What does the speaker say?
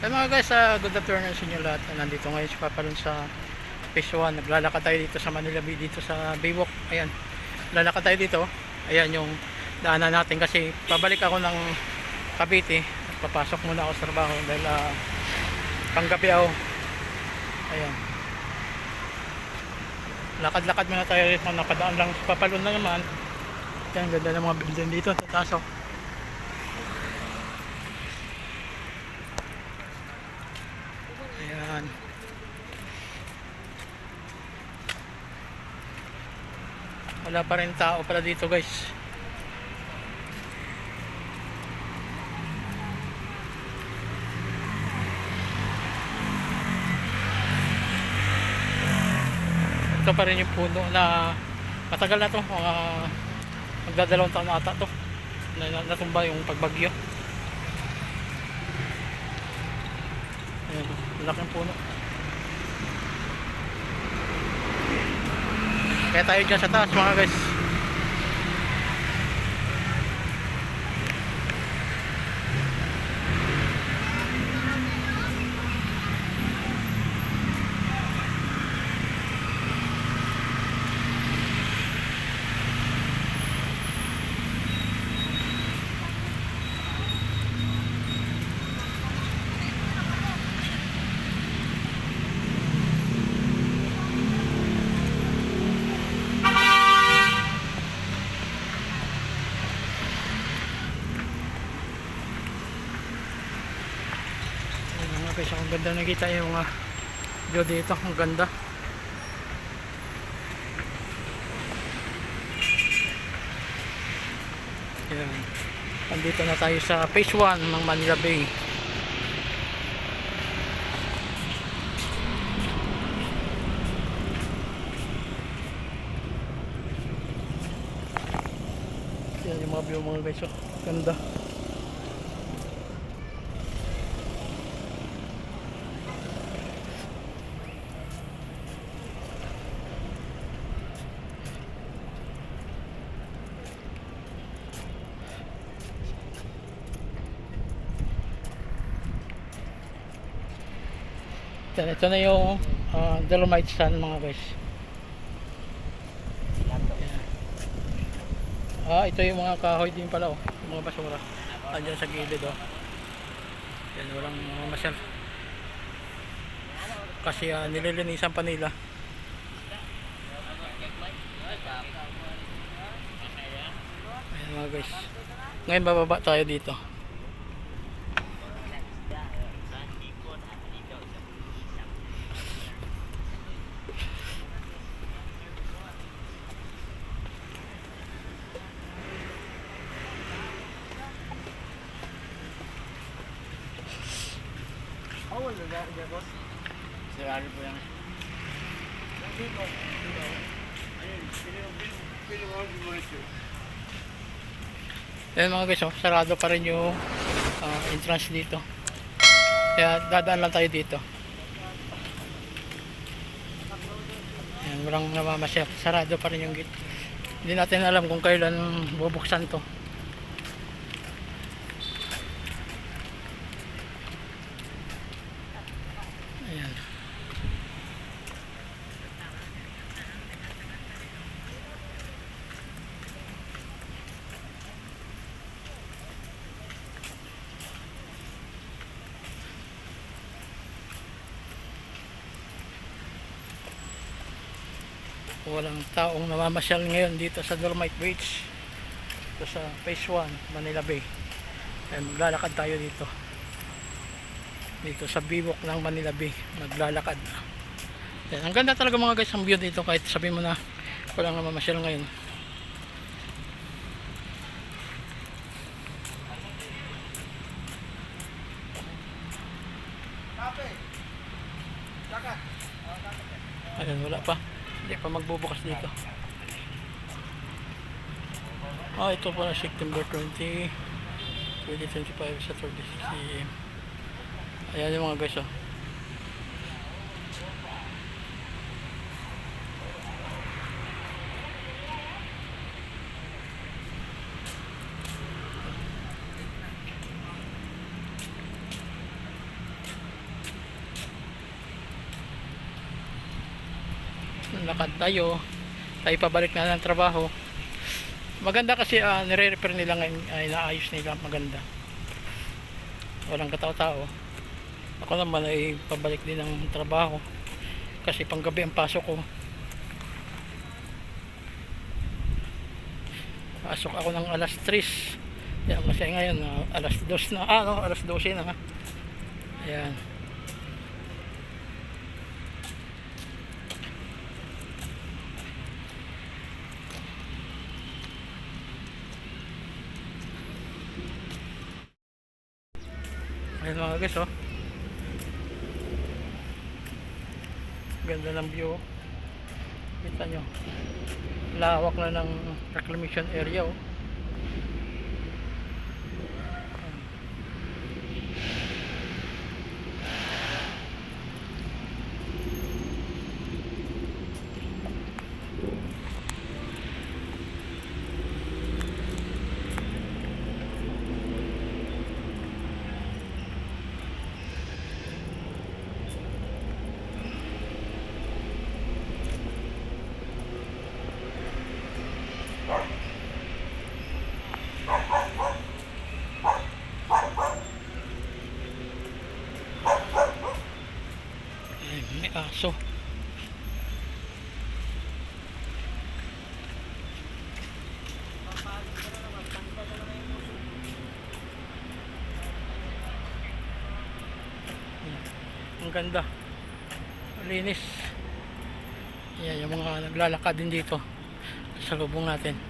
Hey mga guys, uh, good afternoon sa inyo lahat. Nandito ngayon si Papa Lon sa Phase 1. Naglalakad tayo dito sa Manila Bay, dito sa Baywalk. Ayan, lalakad tayo dito. Ayan yung daanan natin kasi pabalik ako ng Cavite. Papasok muna ako sa trabaho dahil uh, panggabi ako. Ayan. Lakad-lakad muna tayo rito. Napadaan lang si Papa Lon na naman. Ayan, ganda ng mga building dito. Tatasok. Ayan. Wala pa rin tao pala dito guys. Ito pa rin yung puno na matagal na to. Mga magdadalawang taon na ata to. Na, na, natumba yung pagbagyo. Ayan, laking puno. Kaya tayo dyan sa taas mga guys. Ayan mga guys, ang ganda nakita yung uh, view dito, ang ganda. Ayan. Andito na tayo sa phase 1 ng Manila Bay. Yan yung mga view mga guys, oh. ganda. Yan, ito na yung uh, Dolomite Sand mga guys. Ah, ito yung mga kahoy din pala oh. Mga basura. Andiyan sa gilid oh. Yan, walang mga masyal. Kasi uh, nililinisan pa nila. Ayan mga guys. Ngayon bababa tayo dito. Sirari po yan. Ayan mga guys, oh, sarado pa rin yung ah, entrance dito. Kaya dadaan lang tayo dito. Ayan, walang namamasyal. Sarado pa rin yung gate. Hindi natin alam kung kailan bubuksan to. Ayan. Walang taong namamasyal ngayon dito sa Dolomite Beach. Dito sa Phase 1 Manila Bay. Ay maglalakad tayo dito. Dito sa bibok ng Manila Bay maglalakad. Yan, ang ganda talaga mga guys ang view dito. Kahit sabihin mo na walang namamasyal ngayon. Ayun wala pa hindi pa magbubukas dito. Ah ito pala September 20 2025 sa 36 AM ayan yung mga guys oh lakad tayo. Tayo pabalik na ng trabaho. Maganda kasi uh, nire-repair nila ngayon ay naayos nila maganda. Walang katao-tao. Ako naman ay pabalik din ng trabaho kasi panggabi ang pasok ko. Pasok ako ng alas 3 yan kasi ngayon ah, alas 2 na ah no, alas 12 na. Ayan Ayan mga guys oh. Ganda ng view. oh. Kita nyo. Lawak na ng reclamation area oh. Ay, may aso. Ang ganda. Linis. Yan, yung mga naglalakad din dito sa lubong natin.